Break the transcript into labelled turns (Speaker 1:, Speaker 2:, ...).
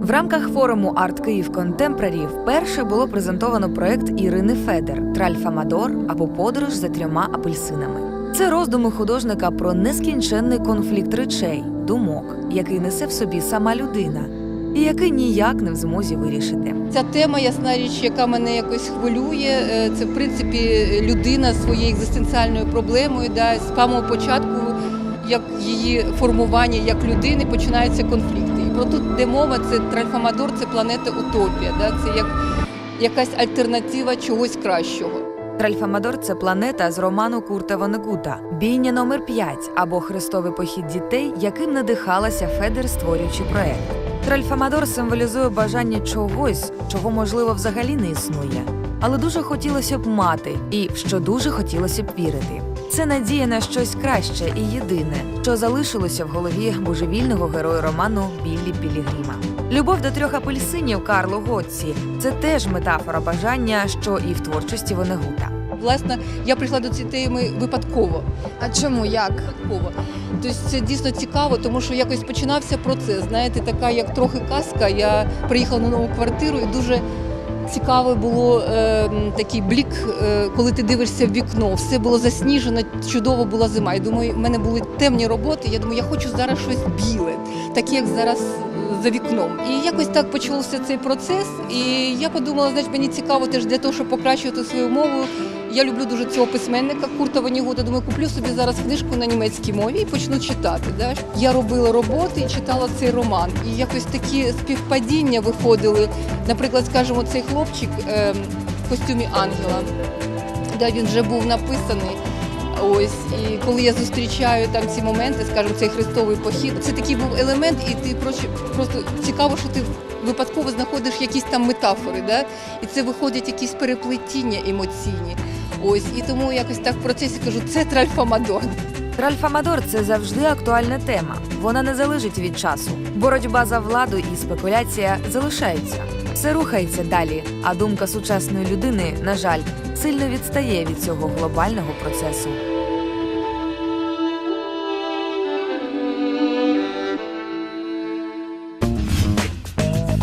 Speaker 1: В рамках форуму Арт Київ Контемпрарі вперше було презентовано проект Ірини Федер Тральфамадор або Подорож за трьома апельсинами. Це роздуми художника про нескінченний конфлікт речей, думок, який несе в собі сама людина, і який ніяк не в змозі вирішити.
Speaker 2: Ця тема, ясна річ, яка мене якось хвилює, е, це в принципі людина своєю екзистенціальною проблемою. Да, з самого початку, як її формування як людини, починаються конфлікти. І тут де мова, це Тральфамадор, це планета Утопія. Да, це як якась альтернатива чогось кращого.
Speaker 1: Тральфамадор це планета з роману Курта Вонегута Бійня номер 5 або Хрестовий похід дітей, яким надихалася Федер, створюючи проект. Тральфамадор символізує бажання чогось, чого можливо взагалі не існує, але дуже хотілося б мати, і в що дуже хотілося б вірити. Це надія на щось краще і єдине, що залишилося в голові божевільного героя роману Біллі Пілігрима. Любов до трьох апельсинів Карло Готці це теж метафора бажання, що і в творчості Вонегута.
Speaker 2: Власне, я прийшла до цієї теми випадково.
Speaker 3: А чому як?
Speaker 2: Випадково. Тобто це дійсно цікаво, тому що якось починався процес. Знаєте, така як трохи казка. Я приїхала на нову квартиру і дуже цікавий було е, такий блік, е, коли ти дивишся в вікно. Все було засніжено, чудово була зима. Я думаю, в мене були темні роботи. Я думаю, я хочу зараз щось біле, таке як зараз. За вікном, і якось так почався цей процес. І я подумала, значить, мені цікаво теж для того, щоб покращувати свою мову. Я люблю дуже цього письменника Курта Ванігута. Думаю, куплю собі зараз книжку на німецькій мові і почну читати. Да? Я робила роботи і читала цей роман. І якось такі співпадіння виходили. Наприклад, скажімо, цей хлопчик е, в костюмі ангела. Да, він вже був написаний. Ось, і коли я зустрічаю там ці моменти, скажімо, цей хрестовий похід, це такий був елемент, і ти просто, просто цікаво, що ти випадково знаходиш якісь там метафори, да? і це виходять якісь переплетіння емоційні. Ось, і тому якось так в процесі кажу, це тральфамадон.
Speaker 1: Тральфамадор це завжди актуальна тема. Вона не залежить від часу. Боротьба за владу і спекуляція залишаються. Все рухається далі, а думка сучасної людини, на жаль, сильно відстає від цього глобального процесу.